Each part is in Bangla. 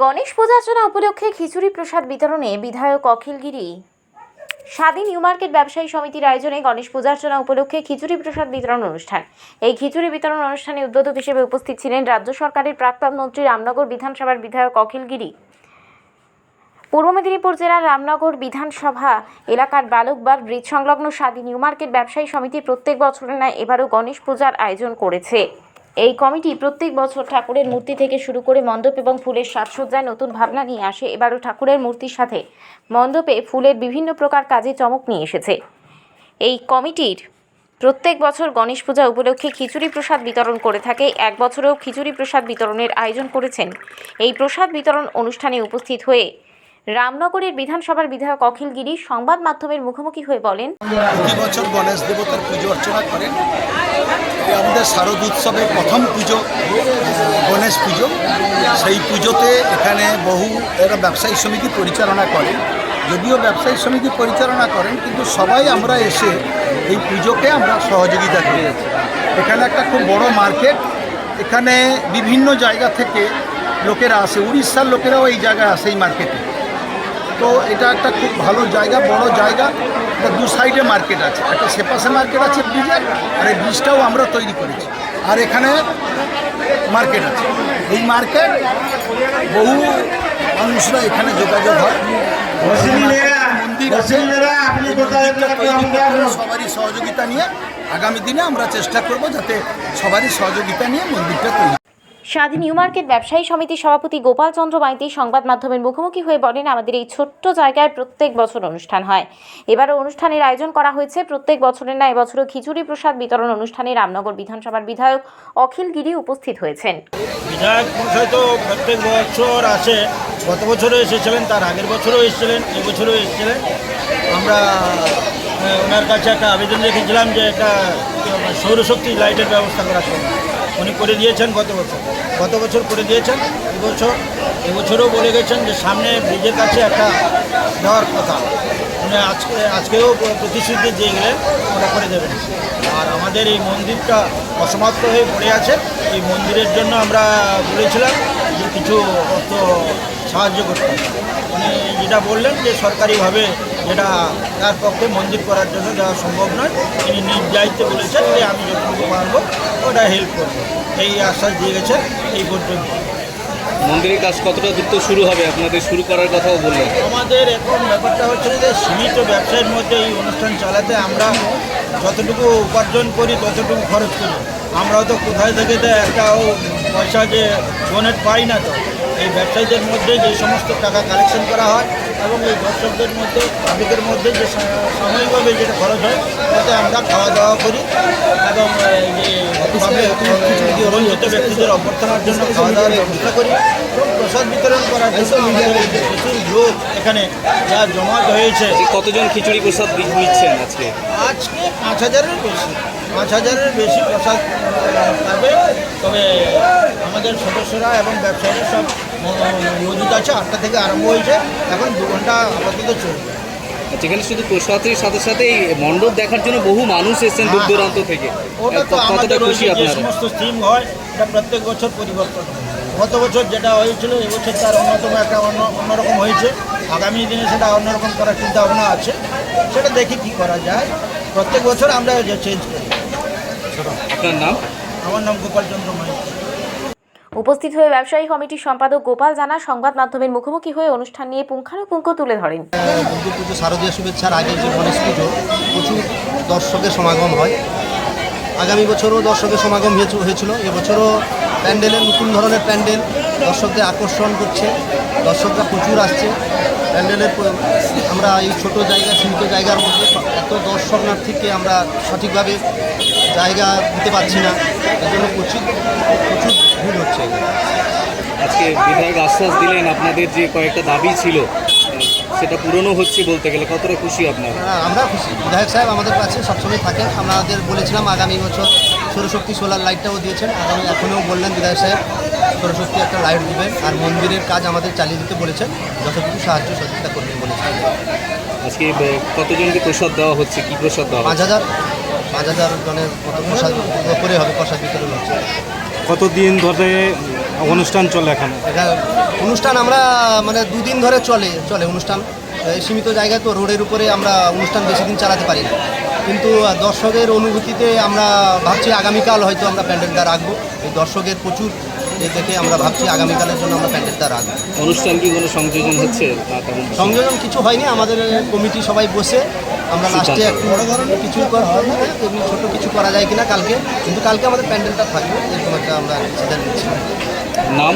গণেশ পূজার্চনা উপলক্ষে খিচুড়ি প্রসাদ বিতরণে বিধায়ক অখিলগিরি। স্বাধীন নিউ মার্কেট ব্যবসায়ী সমিতির আয়োজনে গণেশ পূজার্চনা উপলক্ষে খিচুড়ি প্রসাদ বিতরণ অনুষ্ঠান। এই খিচুড়ি বিতরণ অনুষ্ঠানে উদ্বোধক হিসেবে উপস্থিত ছিলেন রাজ্য সরকারের প্রাক্তন মন্ত্রী রামনগর বিধানসভার বিধায়ক অখিলগিরি। পূর্ব মেদিনীপুর জেলার রামনগর বিধানসভা এলাকার বালকবার ব্রিজ সংলগ্ন স্বাধীন নিউ মার্কেট ব্যবসায়ী সমিতি প্রত্যেক বছরের ন্যায় এবারও গণেশ পূজার আয়োজন করেছে। এই কমিটি প্রত্যেক বছর ঠাকুরের মূর্তি থেকে শুরু করে মণ্ডপ এবং ফুলের সাজসজ্জায় নতুন ভাবনা নিয়ে আসে। এবারও ঠাকুরের মূর্তির সাথে মণ্ডপে ফুলের বিভিন্ন প্রকার কাজে চমক নিয়ে এসেছে। এই কমিটির প্রত্যেক বছর গণেশ পূজা উপলক্ষে খিচুড়ি প্রসাদ বিতরণ করে থাকে। এক বছরেও খিচুড়ি প্রসাদ বিতরণের আয়োজন করেছেন। এই প্রসাদ বিতরণ অনুষ্ঠানে উপস্থিত হয়ে রামনগরের বিধানসভার বিধায়ক অখিল গিরি সংবাদ মাধ্যমের মুখোমুখি হয়ে বলেন বছর গণেশ দেবতার পুজো অর্চনা করেন। আমাদের শারদ উৎসবের প্রথম পুজো, গণেশ পুজো। সেই পুজোতে এখানে বহু এরা ব্যবসায়ী সমিতি পরিচালনা করেন। যদিও ব্যবসায়ী সমিতি পরিচালনা করেন, কিন্তু সবাই আমরা এসে এই পুজোকে আমরা সহযোগিতা করি এখানে একটা খুব বড় মার্কেট। এখানে বিভিন্ন জায়গা থেকে লোকেরা আসে, উড়িষ্যার লোকেরাও এই জায়গায় আসে এই মার্কেটে। তো এটা একটা খুব ভালো জায়গা বড় জায়গা। এটা দু সাইডে মার্কেট আছে। একটা সেপাশে মার্কেট আছে ব্রিজের আর এই ব্রিজটাও আমরা তৈরি করেছি। আর এখানে মার্কেট আছে। এই মার্কেট বহু মানুষরা এখানে যোগাযোগ হয়। মন্দির আছে। সবারই সহযোগিতা নিয়ে আগামী দিনে আমরা চেষ্টা করব যাতে সবারই সহযোগিতা নিয়ে মন্দিরটা তৈরি স্বাধীন নিউ মার্কেট ব্যবসায়ী সমিতির সভাপতি গোপাল চন্দ্র মাইতি সংবাদ মাধ্যমের মুখোমুখি হয়ে বলেন, আমাদের এই ছোট্ট জায়গায় প্রত্যেক বছর অনুষ্ঠান হয়। এবারও অনুষ্ঠানের আয়োজন করা হয়েছে। প্রত্যেক বছরের না এবছরও খিচুড়ি প্রসাদ বিতরণ অনুষ্ঠানে রামনগর বিধানসভার বিধায়ক অখিল গিরি উপস্থিত হয়েছেন। বিধায়ক মশাই তো প্রত্যেক বছর আসে। গত বছরও এসেছিলেন, তার আগের বছরও এসেছিলেন, এবছরও এসেছিলেন। আমরা ওনার কাছে একটা আবেদন রেখেছিলাম যে একটা সৌরশক্তি লাইটের ব্যবস্থা জন্য। উনি করে দিয়েছেন গত বছর। গত বছর করে দিয়েছেন এবছর এবছরও বলে গেছেন যে সামনে ব্রিজের কাছে একটা দেওয়ার কথা। উনি আজকে আজকেও প্রতিশ্রুতি দিয়ে গেলেন, ওটা করে দেবেন। আর আমাদের এই মন্দিরটা অসমাপ্ত হয়ে পড়ে আছে। এই মন্দিরের জন্য আমরা বলেছিলাম যে কিছু অর্থ সাহায্য করতে উনি যেটা বললেন যে সরকারিভাবে যেটা তার পক্ষে মন্দির করার জন্য দেওয়া সম্ভব নয়। তিনি নিজ দায়িত্বে বলেছেন যে আমি যতটুকু পারব ওটা হেল্প করব। এই আশ্বাস দিয়ে গেছেন এই পর্যন্ত। মন্দিরের কাজ কতটা দ্রুত শুরু হবে? আপনাদের শুরু করার কথাও বললেন। আমাদের এখন ব্যাপারটা হচ্ছে যে সীমিত ব্যবসায়ের মধ্যে এই অনুষ্ঠান চালাতে আমরা যতটুকু উপার্জন করি ততটুকু খরচ করি। আমরাও তো কোথায় থেকে তো একটাও পয়সা যে ডোনেট পাই না তো। এই ব্যবসায়ীদের মধ্যে যে সমস্ত টাকা কালেকশন করা হয় এবং এই দর্শকদের মধ্যে পাবলিকের মধ্যে যে সাময়িকভাবে যেটা খরচ হয় তাতে আমরা খাওয়া দাওয়া করি এবং বঞ্চিত ব্যক্তিদের অভ্যর্থনার জন্য খাওয়া দাওয়ার ব্যবস্থা করি। এবং প্রসাদ বিতরণ করার জন্য আমাদের প্রচুর লোক এখানে যা জমাট হয়েছে। কতজন খিচুড়ি প্রসাদ নিচ্ছেন আজকে? আজকে পাঁচ হাজারের বেশি পাঁচ হাজারের বেশি প্রসাদ পাবে তবে আমাদের সদস্যরা এবং ব্যবসায়ীরা সব আছে আটটা থেকে আরম্ভ হয়েছে। এখন দু ঘণ্টা আপাতত চলবে। যেখানে শুধু প্রসাদের সাথে সাথে এই মণ্ডপ দেখার জন্য বহু মানুষ এসেছেন দূর দূরান্ত থেকে। ওটা তো কতটা আমাদের খুশি আপনারা? সমস্ত থিম হয় এটা প্রত্যেক বছর পরিবর্তন গত বছর যেটা হয়েছিল এবছর তার অন্যতম একটা অন্য অন্যরকম হয়েছে। আগামী দিনে সেটা অন্যরকম করার চিন্তা ভাবনা আছে। সেটা দেখি কি করা যায়। প্রত্যেক বছর আমরা যে চেঞ্জ করি। আপনার নাম? আমার নাম গোপাল চন্দ্র উপস্থিত হয়ে ব্যবসায়ী কমিটির সম্পাদক গোপাল জানা সংবাদ মাধ্যমের মুখোমুখি হয়ে অনুষ্ঠান নিয়ে পুঙ্খানুপুঙ্খ তুলে ধরেন। পুজো শারদীয় শুভেচ্ছার আগে যে গণেশ পুজো প্রচুর দর্শকের সমাগম হয়। আগামী বছরও দর্শকের সমাগম হয়েছে- হয়েছিল। এবছরও প্যান্ডেলের নতুন ধরনের প্যান্ডেল দর্শকদের আকর্ষণ করছে। দর্শকরা প্রচুর আসছে। প্যান্ডেলের আমরা এই ছোট জায়গা, সীমিত জায়গার মধ্যে এত দর্শনার্থীকে আমরা সঠিকভাবে জায়গা দিতে পারছি না। এর জন্য প্রচুর প্রচুর ভিড় হচ্ছে আজকে বিধায়ক আশ্বাস দিলেন আপনাদের যে কয়েকটা দাবি ছিল সেটা পূরণও হচ্ছে বলতে গেলে কতটা খুশি আপনারা? হ্যাঁ, আমরা খুশি। বিধায়ক সাহেব আমাদের কাছে সবসময় থাকেন। আমাদের বলেছিলাম আগামী বছর সৌরশক্তি সোলার লাইটটাও দিয়েছেন। আগামী এখনও বললেন বিধায়ক সাহেব সৌরশক্তি একটা লাইট দিবেন। আর মন্দিরের কাজ আমাদের চালিয়ে দিতে বলেছেন। যতটুকু সাহায্য সহযোগিতা করবেন বলেছেন। আজকে কতজনকে প্রসাদ দেওয়া হচ্ছে? কি প্রসাদ দেওয়া পাঁচ হাজার। পাঁচ হাজার জনের মতো প্রসাদ করে হবে প্রসাদ বিতরণ হচ্ছে। কতদিন ধরে অনুষ্ঠান চলে এখানে? এটা অনুষ্ঠান আমরা মানে দুদিন ধরে চলে চলে অনুষ্ঠান। সীমিত জায়গায় তো রোডের উপরে আমরা অনুষ্ঠান বেশি দিন চালাতে পারি না। কিন্তু দর্শকের অনুভূতিতে আমরা ভাবছি আগামীকাল হয়তো আমরা প্যান্ডেলটা রাখব। এই দর্শকের প্রচুর এ দেখে আমরা ভাবছি আগামীকালের জন্য আমরা প্যান্ডেলটা রাখব। অনুষ্ঠান কি কোনো সংযোজন হচ্ছে? সংযোজন কিছু হয়নি আমাদের কমিটি সবাই বসে আমরা লাস্টে একটু বড় ধরনের কিছু করা হবে না, এমনি ছোটো কিছু করা যায় কিনা কালকে কিন্তু কালকে আমাদের প্যান্ডেলটা থাকবে এরকম একটা আমরা সিদ্ধান্ত নিচ্ছি নাম?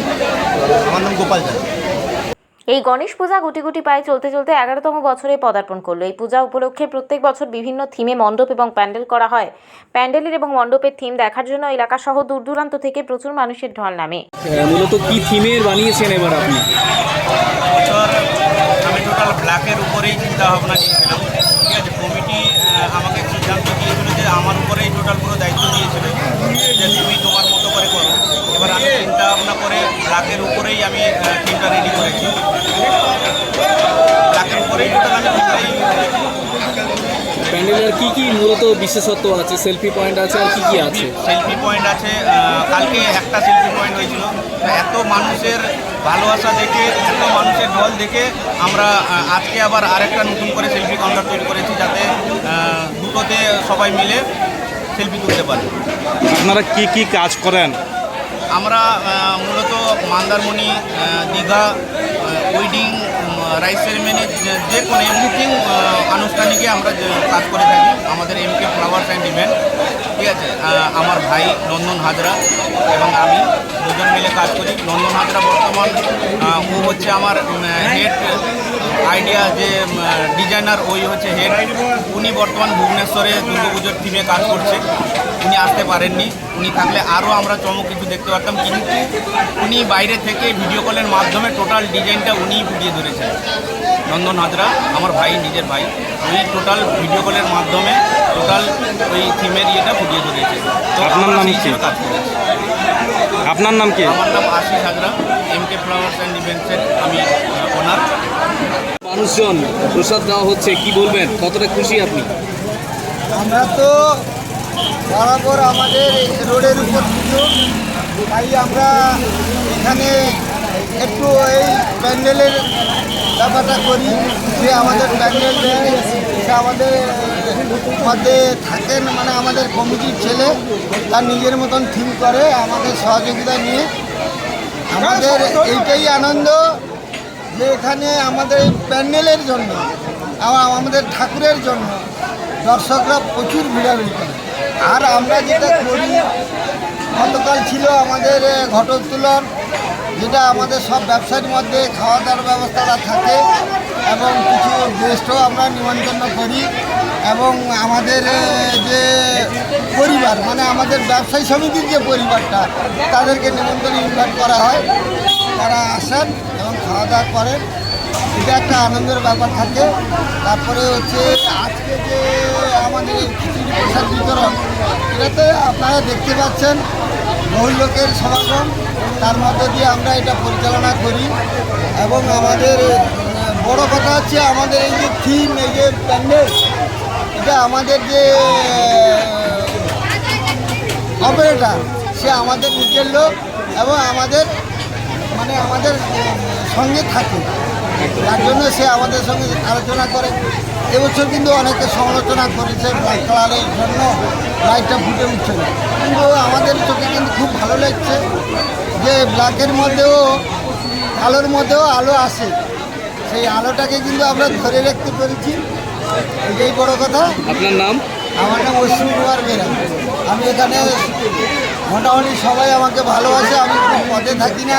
আমার নাম গোপাল জানা এই গণেশ পূজা গুটি গুটি পায়ে চলতে চলতে এগারোতম বছরে পদার্পণ করল। এই পূজা উপলক্ষে প্রত্যেক বছর বিভিন্ন থিমে মণ্ডপ এবং প্যান্ডেল করা হয়। প্যান্ডেলের এবং মণ্ডপের থিম দেখার জন্য এলাকাসহ দূর দূরান্ত থেকে প্রচুর মানুষের ঢল নামে। মূলত কি থিমের বানিয়েছেন এবার আপনি? আমি টোটাল ব্ল্যাকের উপরেই চিন্তা ভাবনা নিয়েছিলাম। ঠিক আছে কমিটি আমাকে সিদ্ধান্ত দিয়েছিল যে আমার উপরেই টোটাল পুরো দায়িত্ব দিয়েছিল যে তুমি তোমার মতো করে করো। এবার আমি চিন্তা ভাবনা করে ব্ল্যাকের উপরেই আমি থিমটা রেডি করেছি। ব্ল্যাকের উপরেই টোটাল আমি প্যান্ডেলের কি কি মূলত বিশেষত্ব আছে? সেলফি পয়েন্ট আছে আর কি কি আছে? সেলফি পয়েন্ট আছে কালকে একটা সেলফি পয়েন্ট হয়েছিল। এত মানুষের ভালোবাসা দেখে এত মানুষের ঢল দেখে আমরা আজকে আবার আরেকটা নতুন করে সেলফি কাউন্টার তৈরি করেছি যাতে দুটোতে সবাই মিলে সেলফি তুলতে পারে। আপনারা কি কি কাজ করেন? আমরা মূলত Mandarmani Digha wedding rice ceremony যে কোনো এভরিথিং আনুষ্ঠানিকে আমরা কাজ করে থাকি। আমাদের M K flowers and event ঠিক আছে? আমার ভাই নন্দন হাজরা এবং আমি। কাজ করি। নন্দন হাজরা বর্তমান ও হচ্ছে আমার হেড আইডিয়া যে ডিজাইনার ওই হচ্ছে হেড উনি বর্তমান ভুবনেশ্বরে দুর্গাপুজোর থিমে কাজ করছে। উনি আসতে পারেননি। উনি থাকলে আরও আমরা চমক কিছু দেখতে পারতাম। কিন্তু উনি বাইরে থেকে ভিডিও কলের মাধ্যমে টোটাল ডিজাইনটা উনিই ফুটিয়ে ধরেছেন। নন্দন হাজরা আমার ভাই নিজের ভাই উনি টোটাল ভিডিও কলের মাধ্যমে টোটাল ওই থিমের ইয়েটা ফুটিয়ে ধরেছে। তো আপনার নাম কাজ করেছি। আপনার নাম কি? আমার নাম Ashis Hazra M K flowers and ইভেন্টসের আমি ওনার মানুষজন প্রসাদ দেওয়া হচ্ছে কি বলবেন? কতটা খুশি আপনি? আমরা তো বরাবর আমাদের রোডের উপর পুজো তাই আমরা এখানে একটু এই প্যান্ডেলের ব্যাপারটা করি যে আমাদের প্যান্ডেল দেয় সে আমাদের, মধ্যে থাকেন মানে আমাদের কমিটির ছেলে, তার নিজের মতন থিম করে আমাদের সহযোগিতা নিয়ে। আমাদের এইটাই আনন্দ যে এখানে আমাদের প্যান্ডেলের জন্য আমাদের ঠাকুরের জন্য দর্শকরা প্রচুর ভিড়াভিড়ি করে আর আমরা যেটা করি, গতকাল ছিল আমাদের ঘটোত্তোলন যেটা আমাদের সব ব্যবসার মধ্যে খাওয়া দাওয়ার ব্যবস্থাটা থাকে এবং কিছু গেস্টও আমরা নিমন্ত্রণ করি এবং আমাদের যে পরিবার মানে আমাদের ব্যবসায়ী সমিতির যে পরিবারটা, তাদেরকে নিমন্ত্রণ ইনভাইট করা হয়। তারা আসেন এবং খাওয়া দাওয়া করেন। এটা একটা আনন্দের ব্যাপার থাকে। তারপরে হচ্ছে আজকে যে আমাদের খিচুড়ি প্রসাদ বিতরণ, এটাতে আপনারা দেখতে পাচ্ছেন বহু লোকের সমাগম, তার মধ্য দিয়ে আমরা এটা পরিচালনা করি। এবং আমাদের বড় কথা হচ্ছে আমাদের এই যে থিম এই যে প্যান্ডেল এটা আমাদের যে অপারেটার সে আমাদের নিজের লোক এবং আমাদের মানে আমাদের সঙ্গে থাকে। তার জন্য সে আমাদের সঙ্গে আলোচনা করে। এবছর কিন্তু অনেকে সমালোচনা করেছে ব্ল্যাক কালারের জন্য লাইটটা ফুটে উঠছে না। কিন্তু আমাদের চোখে কিন্তু খুব ভালো লাগছে যে ব্ল্যাকের মধ্যেও আলোর মধ্যেও আলো আসে সেই আলোটাকে কিন্তু আমরা ধরে রাখতে পেরেছি। এটাই বড় কথা। আপনার নাম? আমার নাম অশ্বিনী কুমার বেরা। আমি এখানে মোটামুটি সবাই আমাকে ভালোবাসে আমি কোনো পদে থাকি না।